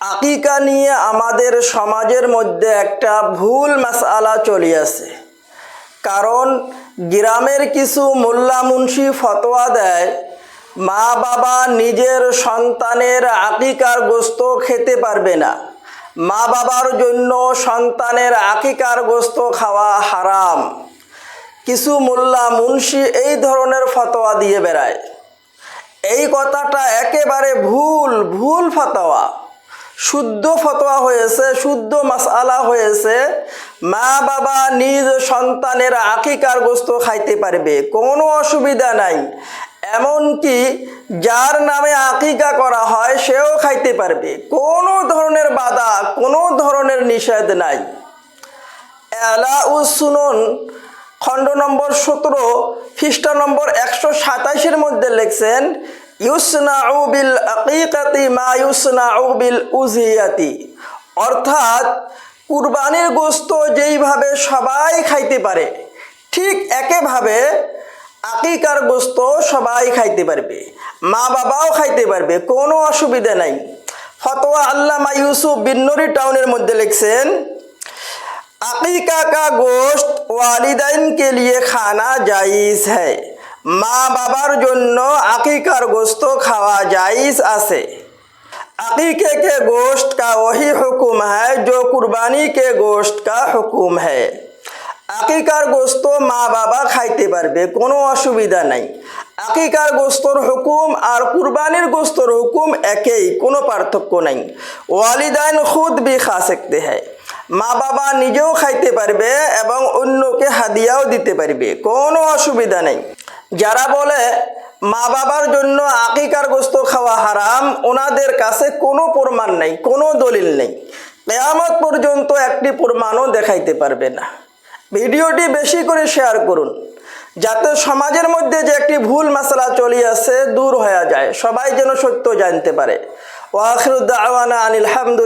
আকিকা নিয়ে আমাদের সমাজের মধ্যে একটা ভুল মাসআলা চলিয়াছে। কারণ গ্রামের কিছু মোল্লা মুন্সি ফতোয়া দেয়, মা বাবা নিজের সন্তানের আকিকার গোস্ত খেতে পারবে না। মা বাবার জন্য সন্তানের আকিকার গোস্ত খাওয়া হারাম। কিছু মোল্লা মুন্সি এই ধরনের ফতোয়া দিয়ে বেড়ায়। এই কথাটা একেবারে ভুল ভুল ফতোয়া। শুদ্ধ ফতোয়া হয়েছে, শুদ্ধ মাসআলা হয়েছে। মা বাবা নিজ সন্তানের আকিকার গোস্ত খাইতে পারবে, কোনো অসুবিধা নাই। এমনকি যার নামে আকিকা করা হয়, সেও খাইতে পারবে। কোনো ধরনের বাধা, কোনো ধরনের নিষেধ নাই। সুনন, খণ্ড নম্বর সতেরো খ্রিস্টা নম্বর একশো সাতাশের মধ্যে লিখছেন ইউসনাউ বিল আকিকাতি মা ইউসনাউ বিল উজিয়াতি। অর্থাৎ, কুরবানির গোস্ত যেইভাবে সবাই খাইতে পারে, ঠিক একেভাবে আকিকার গোস্ত সবাই খাইতে পারবে, মা বাবাও খাইতে পারবে, কোনো অসুবিধা নাই। ফতোয়া আল্লামা ইউসুফ বিন্নরি টাউনের মধ্যে লিখছেন, আকিকা কা গোশত ওয়ালিদাইন কে লিয়ে খানা জাইজ হ্যায়। মা বাবার জন্য আকিকার গোস্ত খাওয়া জাইজ আছে। আকিকে কে گوشت কা وہی হুকুম হ্যায় جو قربانی কে گوشت কা হুকুম ہے আকিকার গোস্ত মা বাবা খাইতে পারবে, কোনো অসুবিধা নাই। আকিকার গোস্তর হুকুম আর কুরবানির গোস্তর হুকুম একেই, কোনো পার্থক্য নাই। ওয়ালিদাইন খুদ বি খা শিখতে হয় মা বাবা নিজেও খাইতে পারবে এবং অন্যকে হাদিয়াও দিতে পারবে, কোনো অসুবিধা নেই। যারা বলে মা বাবার জন্য আকিকার গোস্ত খাওয়া হারাম, ওনাদের কাছে কোনো প্রমাণ নেই, কোনো দলিল নেই। কেয়ামত পর্যন্ত একটি প্রমাণও দেখাইতে পারবে না। ভিডিওটি বেশি করে শেয়ার করুন, যাতে সমাজের মধ্যে যে একটি ভুল মশলা চলিয়াছে দূর হয়ে যায়, সবাই যেন সত্য জানতে পারে। ওয়াখিরুদ্দাওয়ানা আনিল হামদুলিল্লাহ।